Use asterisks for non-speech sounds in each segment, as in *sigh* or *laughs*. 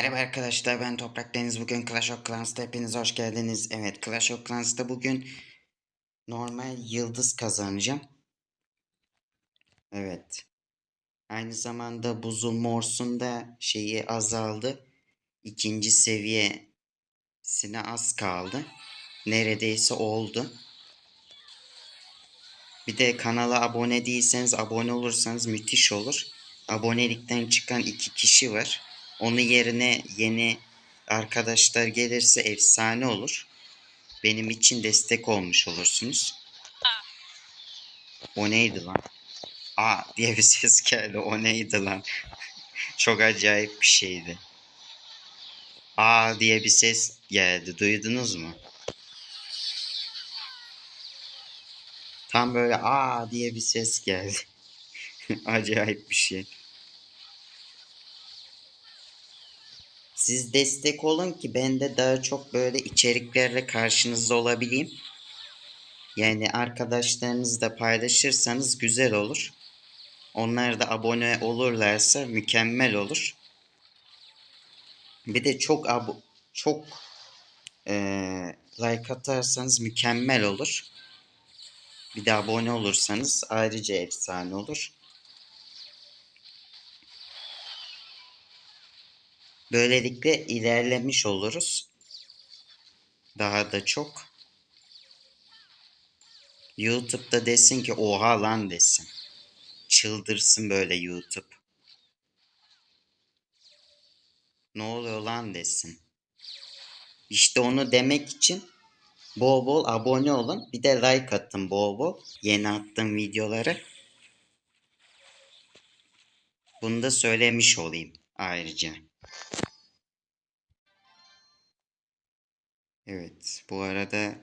Merhaba arkadaşlar ben Toprak Deniz. Bugün Clash of Clans'ta hepiniz hoş geldiniz. Evet Clash of Clans'ta bugün normal yıldız kazanacağım. Evet. Aynı zamanda buzul morsun da şeyi azaldı. İkinci seviyesine az kaldı. Neredeyse oldu. Bir de kanala abone değilseniz abone olursanız müthiş olur. Abonelikten çıkan iki kişi var. Onun yerine yeni arkadaşlar gelirse efsane olur. Benim için destek olmuş olursunuz. O neydi lan? Aa *laughs* diye bir ses geldi. O neydi lan? *laughs* Çok acayip bir şeydi. Aa diye bir ses geldi. Duydunuz mu? Tam böyle aa diye bir ses geldi. *laughs* acayip bir şey. Siz destek olun ki ben de daha çok böyle içeriklerle karşınızda olabileyim. Yani arkadaşlarınızla paylaşırsanız güzel olur. Onlar da abone olurlarsa mükemmel olur. Bir de çok abo çok eee, like atarsanız mükemmel olur. Bir de abone olursanız ayrıca efsane olur. Böylelikle ilerlemiş oluruz. Daha da çok. YouTube'da desin ki oha lan desin. Çıldırsın böyle YouTube. Ne oluyor lan desin. İşte onu demek için bol bol abone olun. Bir de like atın bol bol. Yeni attığım videoları. Bunu da söylemiş olayım ayrıca. Evet, bu arada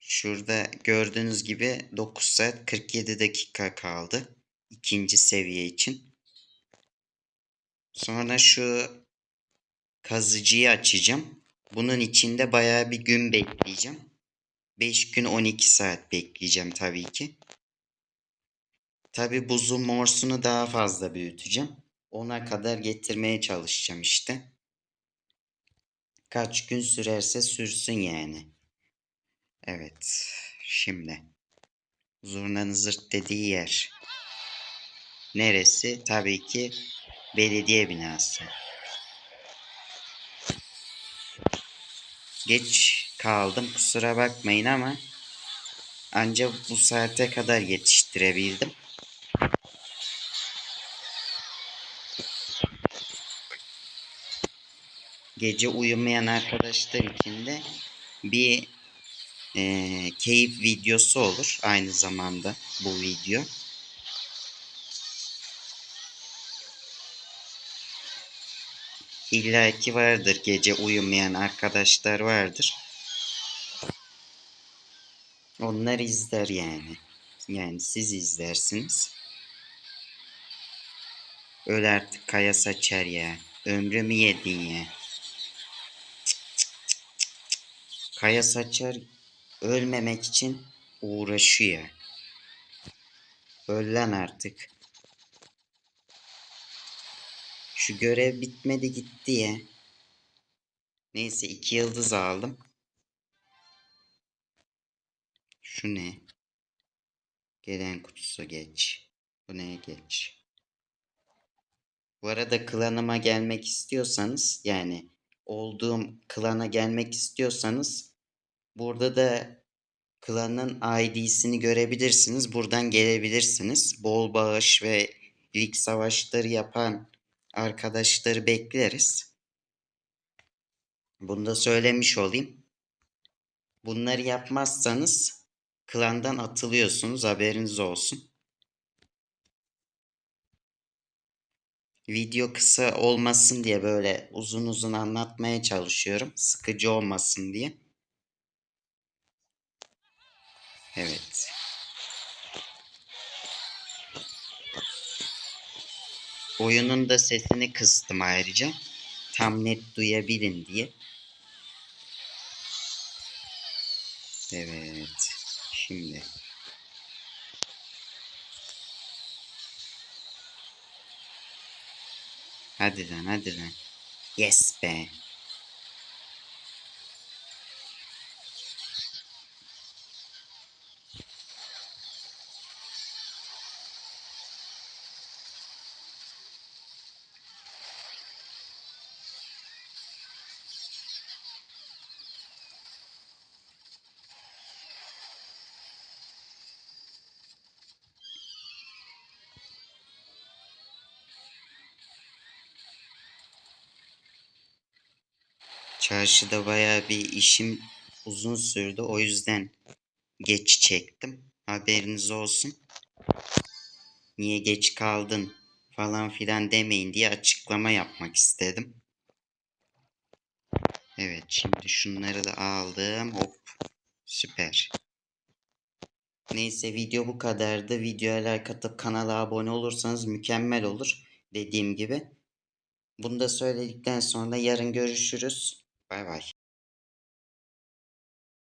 şurada gördüğünüz gibi 9 saat 47 dakika kaldı ikinci seviye için. Sonra şu kazıcıyı açacağım. Bunun içinde bayağı bir gün bekleyeceğim. 5 gün 12 saat bekleyeceğim tabii ki. Tabii buzun morsunu daha fazla büyüteceğim. Ona kadar getirmeye çalışacağım işte. Kaç gün sürerse sürsün yani. Evet. Şimdi. Zurnanın zırt dediği yer. Neresi? Tabii ki belediye binası. Geç kaldım kusura bakmayın ama ancak bu saate kadar yetiştirebildim. Gece uyumayan arkadaşlar için de bir eee, keyif videosu olur aynı zamanda bu video. İlla ki vardır gece uyumayan arkadaşlar vardır. Onlar izler yani. Yani siz izlersiniz. Öl artık kaya saçar ya. Ömrümü yedin ya. Kaya saçar ölmemek için uğraşıyor. Öl lan artık. Şu görev bitmedi gitti ya. Neyse iki yıldız aldım. Şu ne? Gelen kutusu geç. Bu neye geç? Bu arada klanıma gelmek istiyorsanız yani olduğum klana gelmek istiyorsanız burada da klanın ID'sini görebilirsiniz. Buradan gelebilirsiniz. Bol bağış ve lig savaşları yapan arkadaşları bekleriz. Bunu da söylemiş olayım. Bunları yapmazsanız klandan atılıyorsunuz. Haberiniz olsun. Video kısa olmasın diye böyle uzun uzun anlatmaya çalışıyorum. Sıkıcı olmasın diye. Evet. Oyunun da sesini kıstım ayrıca. Tam net duyabilin diye. Evet. Şimdi. Hadi lan hadi lan. Yes be. Çarşıda bayağı bir işim uzun sürdü. O yüzden geç çektim. Haberiniz olsun. Niye geç kaldın falan filan demeyin diye açıklama yapmak istedim. Evet şimdi şunları da aldım. Hop süper. Neyse video bu kadardı. Videoya like atıp kanala abone olursanız mükemmel olur. Dediğim gibi. Bunu da söyledikten sonra yarın görüşürüz. Bay bay.